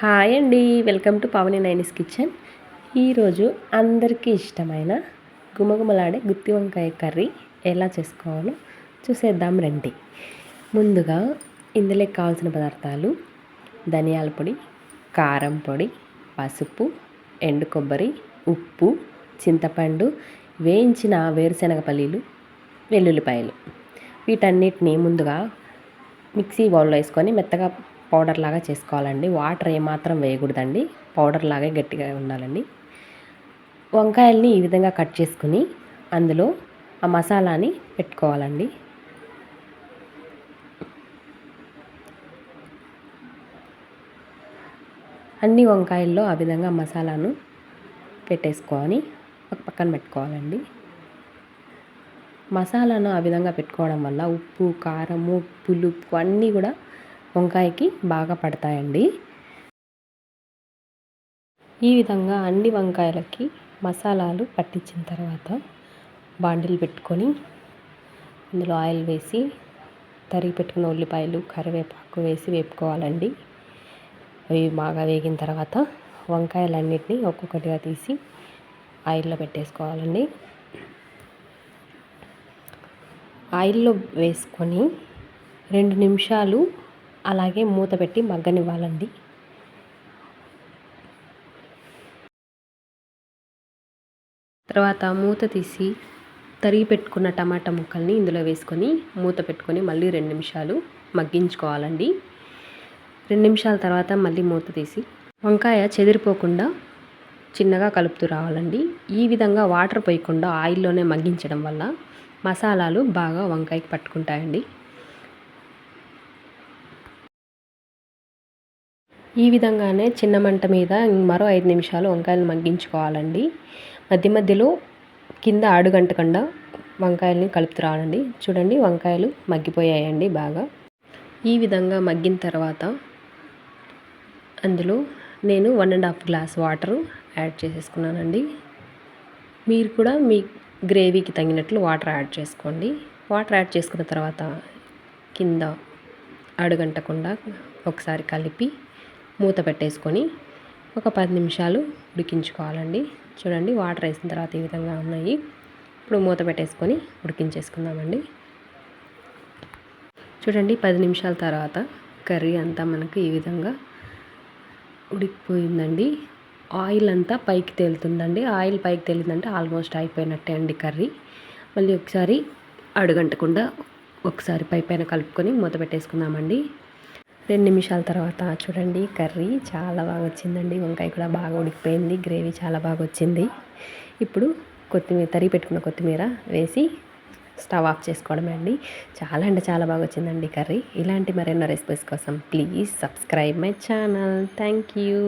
Hi అండి. Welcome to Pavani Naini's kitchen. ఈరోజు అందరికీ ఇష్టమైన గుమగుమలాడే గుత్తి వంకాయ కర్రీ ఎలా చేసుకోవాలో చూసేద్దాం రండి. ముందుగా ఇందులోకి కావాల్సిన పదార్థాలు ధనియాల పొడి కారం పొడి పసుపు ఎండు కొబ్బరి ఉప్పు చింతపండు వేయించిన వేరుశనగ పల్లీలు వెల్లుల్లిపాయలు. వీటన్నిటిని ముందుగా మిక్సీ బౌల్లో వేసుకొని మెత్తగా పౌడర్ లాగా చేసుకోవాలండి. వాటర్ ఏమాత్రం వేయకూడదండి. పౌడర్ లాగే గట్టిగా ఉండాలండి. వంకాయల్ని ఈ విధంగా కట్ చేసుకుని అందులో ఆ మసాలాని పెట్టుకోవాలండి. అన్ని వంకాయల్లో ఆ విధంగా మసాలాను పెట్టేసుకొని ఒక పక్కన పెట్టుకోవాలండి. మసాలాను ఆ విధంగా పెట్టుకోవడం వల్ల ఉప్పు కారము పులుపు అన్నీ కూడా వంకాయకి బాగా పడతాయండి. ఈ విధంగా అన్ని వంకాయలకి మసాలాలు పట్టించిన తర్వాత బాండిల్ పెట్టుకొని అందులో ఆయిల్ వేసి తరిగి పెట్టుకున్న ఉల్లిపాయలు కరివేపాకు వేసి వేపుకోవాలండి. అవి బాగా వేగిన తర్వాత వంకాయలన్నిటినీ ఒక్కొక్కటిగా తీసి ఆయిల్లో పెట్టేసుకోవాలండి. ఆయిల్లో వేసుకొని రెండు నిమిషాలు అలాగే మూత పెట్టి మగ్గనివ్వాలండి. తర్వాత మూత తీసి తరిగి పెట్టుకున్న టమాటా ముక్కల్ని ఇందులో వేసుకొని మూత పెట్టుకొని మళ్ళీ రెండు నిమిషాలు మగ్గించుకోవాలండి. రెండు నిమిషాల తర్వాత మళ్ళీ మూత తీసి వంకాయ చెదిరిపోకుండా చిన్నగా కలుపుతూ రావాలండి. ఈ విధంగా వాటర్ పోయకుండా ఆయిల్లోనే మగ్గించడం వల్ల మసాలాలు బాగా వంకాయకి పట్టుకుంటాయండి. ఈ విధంగానే చిన్న మంట మీద మరో ఐదు నిమిషాలు వంకాయలు మగ్గించుకోవాలండి. మధ్య మధ్యలో కింద ఆడుగంటకుండా వంకాయల్ని కలుపుతూ రావాలండి చూడండి వంకాయలు మగ్గిపోయాయండి బాగా. ఈ విధంగా మగ్గిన తర్వాత అందులో నేను one and half glass water add చేసేసుకున్నానండి. మీరు కూడా మీ గ్రేవీకి తగినట్లు వాటర్ యాడ్ చేసుకోండి. వాటర్ యాడ్ చేసుకున్న తర్వాత కింద అడుగంటకుండా ఒకసారి కలిపి మూత పెట్టేసుకొని ఒక పది నిమిషాలు ఉడికించుకోవాలండి. చూడండి వాటర్ వేసిన తర్వాత ఈ విధంగా ఉన్నాయి. ఇప్పుడు మూత పెట్టేసుకొని ఉడికించేసుకుందామండి. చూడండి పది నిమిషాల తర్వాత కర్రీ అంతా మనకు ఈ విధంగా ఉడికిపోయిందండి. ఆయిల్ అంతా పైకి తేలుతుందండి. ఆయిల్ పైకి తేలిందంటే ఆల్మోస్ట్ అయిపోయినట్టే అండి కర్రీ. మళ్ళీ ఒకసారి అడుగంటకుండా ఒకసారి పై పైన కలుపుకొని మూత పెట్టేసుకుందామండి. రెండు నిమిషాల తర్వాత చూడండి కర్రీ చాలా బాగా వచ్చిందండి. వంకాయ కూడా బాగా ఉడికిపోయింది గ్రేవీ చాలా బాగా వచ్చింది. ఇప్పుడు కొత్తిమీర తరిగి పెట్టుకున్న కొత్తిమీర వేసి స్టవ్ ఆఫ్ చేసుకోవడమే అండి. చాలా అంటే చాలా బాగా వచ్చిందండి కర్రీ. ఇలాంటి మరెన్నో రెసిపీస్ కోసం please subscribe my channel. Thank you.